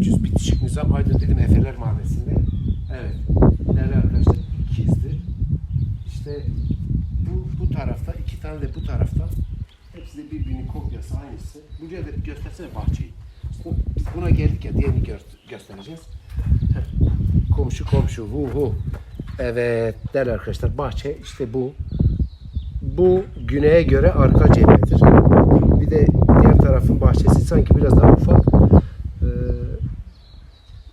300 bitişik nizam Aydın dedim Efeler Mahallesi'nde. Evet. Değerli arkadaşlar ikizdir. İşte bu bu tarafta iki tane de bu tarafta. Hepsi de birbirinin kopyası aynısı. Buraya da göstersene bahçeyi. Biz buna geldik ya diğerini gö- göstereceğiz. Komşu komşu hu hu. Evet değerli arkadaşlar bahçe işte bu. Bu güneye göre arka cephedir. Bir de diğer tarafın bahçesi sanki biraz daha ufak.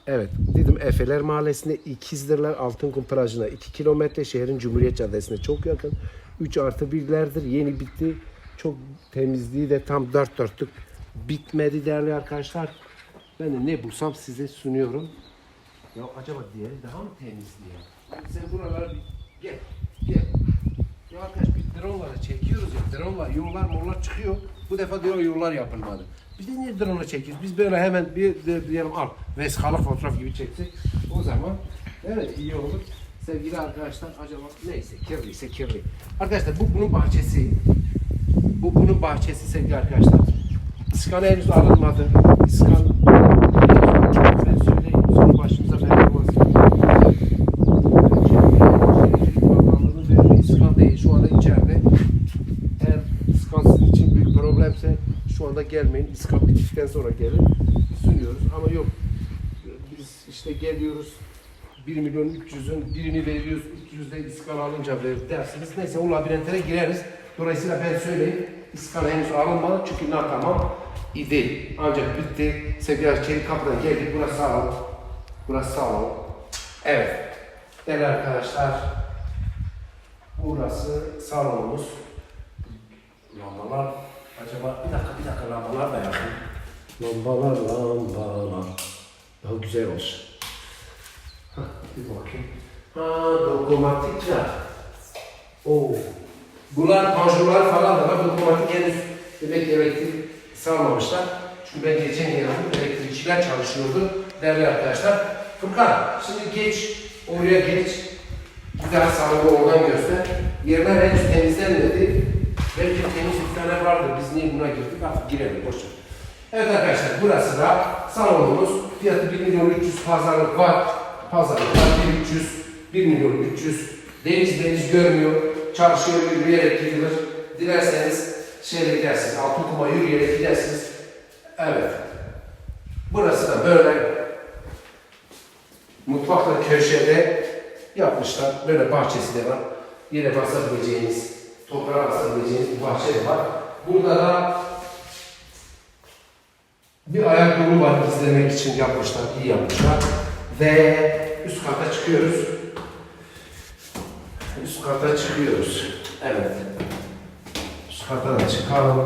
Evet, dedim Efeler Mahallesi'nde ikizdirler. Altınkum plajına 2 kilometre. Şehrin Cumhuriyet Caddesi'ne çok yakın. 3 artı 1'lerdir. Yeni bitti. Çok temizliği de tam dört dörtlük bitmedi değerli arkadaşlar. Ben de ne bulsam size sunuyorum. Ya acaba diğeri daha mı temizdi ya? Sen buralara bir gel, gel. Ya arkadaş biz drone'lara çekiyoruz ya. Drone var, yollar mollar çıkıyor. Bu defa diyor yollar yapılmadı. Biz de niye drone'la çekiyoruz? Biz böyle hemen bir, bir diyelim al vesikalık fotoğraf gibi çeksek o zaman evet iyi olur. Sevgili arkadaşlar acaba neyse kirliyse kirli. Arkadaşlar bu bunun bahçesi. Bu bunun bahçesi sevgili arkadaşlar. İskan henüz alınmadı. İskan ben söyleyeyim sonra başımıza bela olmasın. Elektrik Bakanlığı'nın verdiği iskan değil. Şu anda içeride. Eğer iskan sizin için büyük problemse şu anda gelmeyin. İskan bittikten sonra gelin. Sunuyoruz ama yok. Biz işte geliyoruz. 1 milyon 300'ün birini veriyoruz. 300 de iskan alınca ver dersiniz. Neyse o labirentlere gireriz. Dolayısıyla ben söyleyeyim. İskan henüz alınmadı çünkü nar tamam idi. Ancak bitti. Sevgili Çelik kapıdan geldik. Burası sağ ol. Burası sağ ol. Evet. Değerli arkadaşlar. Burası salonumuz. Lambalar. Acaba bir dakika bir dakika lambalar da yapın. Lambalar lambalar. Daha güzel olsun. Hah, bir bakayım. Ha dokunmatikler. Oo. Bunlar panjurlar falan da var. Dokunmatik henüz demek elektrik sağlamışlar. Çünkü ben geçen geldim elektrikçiler çalışıyordu. Değerli arkadaşlar. Furkan şimdi geç oraya geç. Bir daha salonu oradan göster. Yerler henüz temizlenmedi. Belki temiz tane vardır. Biz niye buna girdik? Artık girelim. Boş ver. Evet arkadaşlar burası da salonumuz. Fiyatı 1 milyon 300 pazarlık var. Pazarlık var 1 300. 1 milyon 300. Deniz deniz görmüyor. Çalışıyor yürüyerek gidilir. Dilerseniz şeye gidersiniz. Altınkum'a yürüyerek gidersiniz. Evet. Burası da böyle mutfakla köşede yapmışlar. Böyle bahçesi de var. Yere basabileceğiniz, toprağa basabileceğiniz bir bahçe var. Burada da bir ayak yolu var izlemek için yapmışlar, iyi yapmışlar. Ve üst kata çıkıyoruz. Üst kata çıkıyoruz. Evet. Üst kata da çıkalım.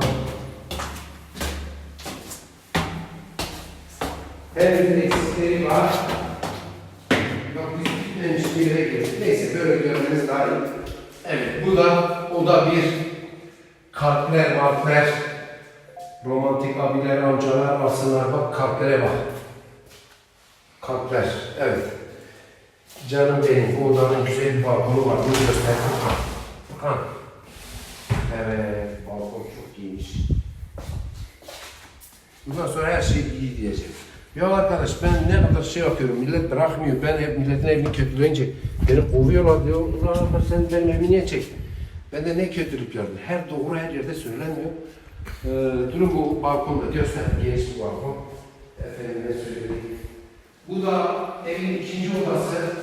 Her bir eksikleri var. Bak biz gitmemiş bir yere girdik. Neyse böyle görmeniz daha iyi. Evet bu da o da bir kalpler, malpler, romantik abiler, amcalar, asınlar bak kalplere bak. Kalpler, evet. Canım benim, bu odanın güzel bir balkonu var. Bunu göster. Furkan. Evet, balkon çok iyiymiş. Bundan sonra her şey iyi diyeceğim. Ya arkadaş ben ne kadar şey yapıyorum, millet bırakmıyor. Ben hep milletin evini kötüleyince beni kovuyorlar diyor. Ulan ama sen benim evimi niye çek? Ben de ne kötülük gördüm. Her doğru her yerde söylenmiyor. Ee, durun bu balkonda göster. Geniş bir balkon. Efendim ne söyleyeyim. Bu da evin ikinci odası.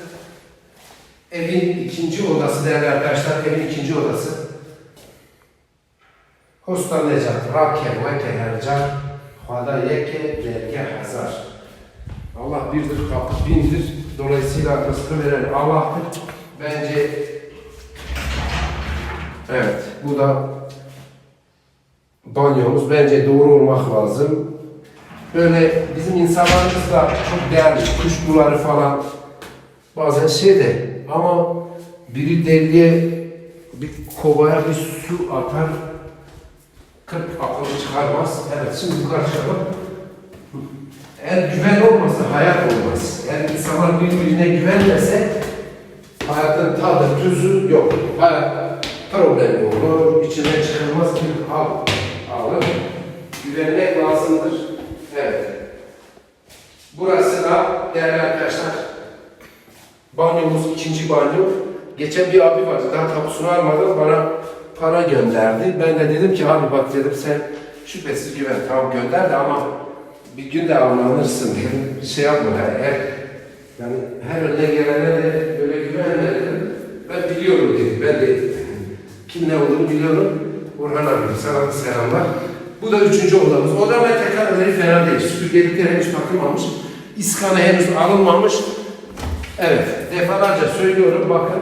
Evin ikinci odası değerli arkadaşlar. Evin ikinci odası. Hosta Necat, Rake, Veke, Hercan, Hada Yeke, Derge, Hazar. Allah birdir, kapı bindir. Dolayısıyla rızkı veren Allah'tır. Bence evet, bu da banyomuz. Bence doğru olmak lazım. Böyle bizim insanlarımız da çok değerli. Kuşbuları falan bazen şey de ama biri deliye bir kovaya bir su atar 40 akıllı çıkarmaz. Evet şimdi yukarı çıkalım. Eğer güven olmasa hayat olmaz. Eğer insanlar birbirine güvenmese hayatın tadı, tuzu yok. Hayat problemi olur, içine çıkılmaz bir hal alır. Güvenmek lazımdır. Evet. Burası da değerli arkadaşlar banyomuz ikinci banyo. Geçen bir abi vardı daha tapusunu almadan bana para gönderdi. Ben de dedim ki abi bak dedim sen şüphesiz güven tamam gönder de ama bir gün de avlanırsın dedim. Bir şey yapma yani her, yani her önüne gelene de böyle güvenme dedim. Ben biliyorum dedim. Ben de kim ne olduğunu biliyorum. Orhan abi sana da selamlar. Bu da üçüncü odamız. Oda metrekareli fena değil. Süpürgelikler henüz takılmamış. İskanı henüz alınmamış. Evet, defalarca söylüyorum bakın.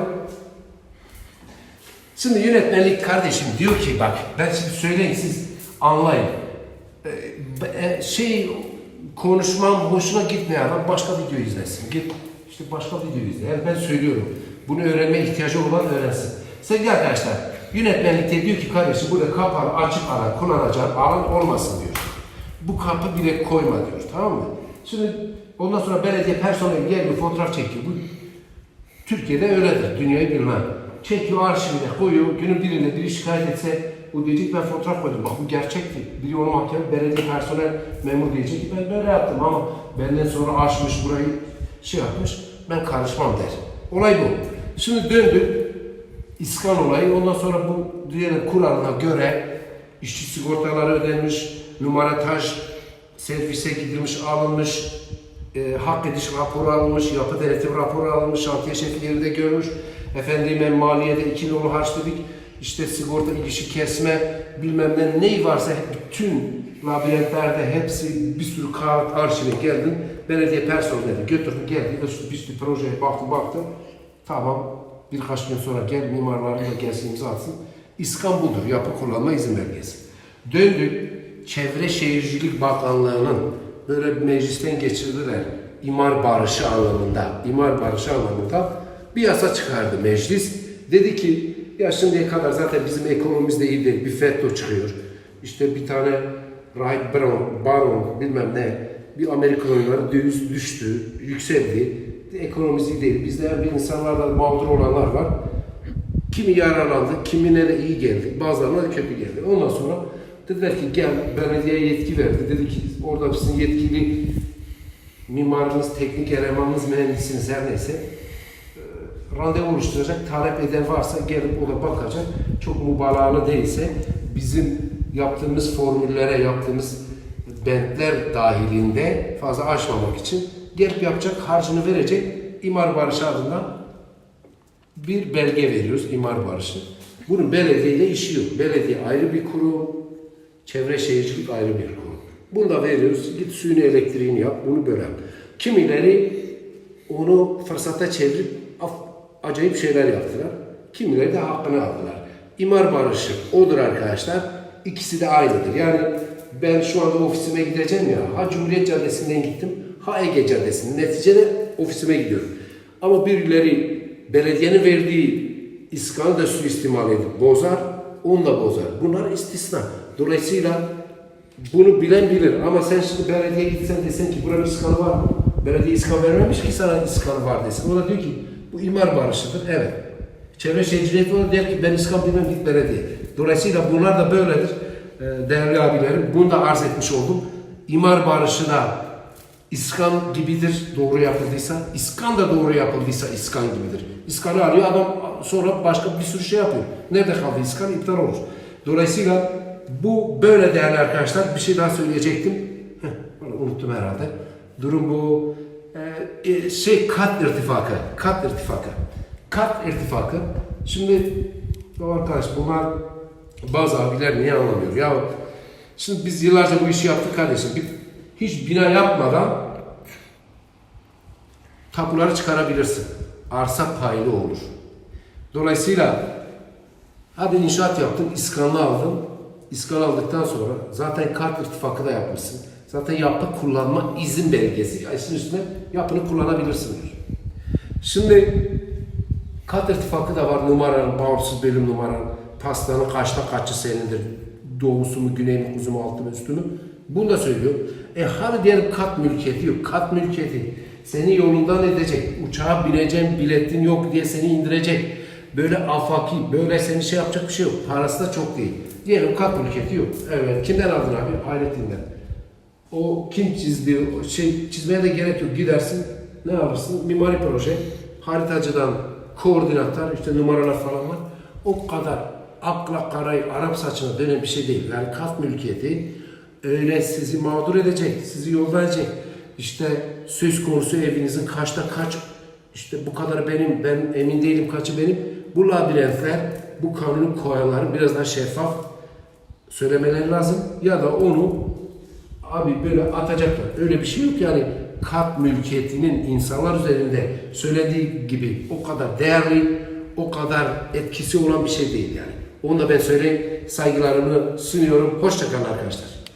Şimdi yönetmenlik kardeşim diyor ki bak ben şimdi söyleyeyim siz anlayın. Ee, e, şey konuşmam hoşuna gitmeyen adam başka video izlesin. Git işte başka video izle. Yani ben söylüyorum. Bunu öğrenme ihtiyacı olan öğrensin. Sevgili arkadaşlar yönetmenlikte diyor ki kardeşim burada kapalı açık alan kullanacağın alan olmasın diyor. Bu kapı bile koyma diyor tamam mı? Şimdi ondan sonra belediye personeli geliyor fotoğraf çekiyor. Bu Türkiye'de öyledir. Dünyayı bilmem. Çekiyor arşivine koyuyor. Günün birinde biri şikayet etse o diyecek ben fotoğraf koydum. Bak bu gerçekti. Biri onu mahkeme belediye personel memur diyecek ben böyle yaptım ama benden sonra açmış burayı şey yapmış. Ben karışmam der. Olay bu. Şimdi döndük. İskan olayı. Ondan sonra bu diyelim kuralına göre işçi sigortaları ödenmiş, numarataj servise gidilmiş, alınmış, e, hak ediş raporu alınmış, yapı denetim raporu alınmış, şantiye şefi yerinde görmüş. Efendim ben maliyede iki nolu harçladık, işte sigorta ilişki kesme, bilmem ne ney varsa bütün labirentlerde hepsi bir sürü kağıt arşive geldim. Belediye personeli götürdüm geldi bir sürü projeye baktım baktım. Tamam birkaç gün sonra gel mimarların da gelsin imza atsın. İstanbul'dur yapı kullanma izin belgesi. Döndük Çevre Şehircilik Bakanlığı'nın böyle bir meclisten geçirdiler. İmar barışı anlamında, imar barışı anlamında bir yasa çıkardı meclis. Dedi ki ya şimdiye kadar zaten bizim ekonomimiz de iyi değil. Bir FETÖ çıkıyor. İşte bir tane Rahip Baron, Baron bilmem ne bir Amerikan oyunları döviz düştü, yükseldi. Ekonomimiz iyi değil. Bizde bir insanlarda mağdur olanlar var. Kimi yararlandı, kimine de iyi geldi, bazılarına da kötü geldi. Ondan sonra dediler ki gel belediyeye yetki verdi. Dedi ki orada sizin yetkili mimarınız, teknik elemanınız, mühendisiniz her neyse e, randevu oluşturacak, talep eden varsa gelip o da bakacak. Çok mübalağalı değilse bizim yaptığımız formüllere, yaptığımız bentler dahilinde fazla aşmamak için gelip yapacak, harcını verecek imar barışı adından bir belge veriyoruz imar barışı. Bunun belediyeyle işi yok. Belediye ayrı bir kurum, çevre şehircilik ayrı bir kurum. Bunu da veriyoruz. Git suyunu elektriğini yap, bunu böyle yap. Kimileri onu fırsata çevirip acayip şeyler yaptılar. Kimileri de hakkını aldılar. İmar barışı odur arkadaşlar. İkisi de aynıdır. Yani ben şu anda ofisime gideceğim ya. Ha Cumhuriyet Caddesi'nden gittim, ha Ege Caddesi'nden. Neticede ofisime gidiyorum. Ama birileri belediyenin verdiği iskanı da suistimal edip bozar, onu da bozar. Bunlar istisna. Dolayısıyla bunu bilen bilir ama sen şimdi belediyeye gitsen desen ki buranın iskanı var mı? Belediye iskan vermemiş ki sana iskanı var desin. O da diyor ki bu imar barışıdır. Evet. Çevre Şehircilik olarak der ki ben iskan bilmem git belediye. Dolayısıyla bunlar da böyledir. Ee, Değerli abilerim bunu da arz etmiş oldum. İmar barışı da İskan gibidir doğru yapıldıysa, iskan da doğru yapıldıysa iskan gibidir. İskanı alıyor adam sonra başka bir sürü şey yapıyor. Nerede kaldı iskan? iptal olur. Dolayısıyla bu böyle değerli arkadaşlar. Bir şey daha söyleyecektim. Heh, unuttum herhalde. Durum bu. Ee, e, şey kat irtifakı. Kat irtifakı. Kat irtifakı. Şimdi arkadaş bunlar bazı abiler niye anlamıyor? Ya şimdi biz yıllarca bu işi yaptık kardeşim. Bir, hiç bina yapmadan tapuları çıkarabilirsin. Arsa paylı olur. Dolayısıyla hadi inşaat yaptın, iskanlı aldın. İskan aldıktan sonra zaten kart irtifakı da yapmışsın. Zaten yapı kullanma izin belgesi. İsmin üstüne yapını kullanabilirsin. Şimdi kat irtifakı da var. Numaran, bağımsız bölüm numaran, pastanın kaçta kaçı senindir, doğusu mu, güney mi, kuzu mu, altı mı, üstü mü? Bunu da söylüyor. E hani diyelim kat mülkiyeti yok. Kat mülkiyeti seni yolundan edecek. Uçağa bineceğim biletin yok diye seni indirecek. Böyle afaki, böyle seni şey yapacak bir şey yok. Parası da çok değil. Diyelim kat mülkiyeti yok. Evet. Kimden aldın abi? Hayrettin'den. O kim çizdi, o şey çizmeye de gerek yok. Gidersin, ne alırsın? Mimari proje, haritacıdan koordinatlar, işte numaralar falan var. O kadar akla karayı Arap saçına dönen bir şey değil. Yani kat mülkiyeti öyle sizi mağdur edecek, sizi edecek. İşte söz konusu evinizin kaçta kaç, işte bu kadar benim, ben emin değilim kaçı benim. Bu labirentler, bu kanunu koyanların biraz daha şeffaf söylemeleri lazım. Ya da onu abi böyle atacaklar. Öyle bir şey yok yani kat mülkiyetinin insanlar üzerinde söylediği gibi o kadar değerli, o kadar etkisi olan bir şey değil yani. Onu da ben söyleyeyim. Saygılarımı sunuyorum. Hoşçakalın arkadaşlar.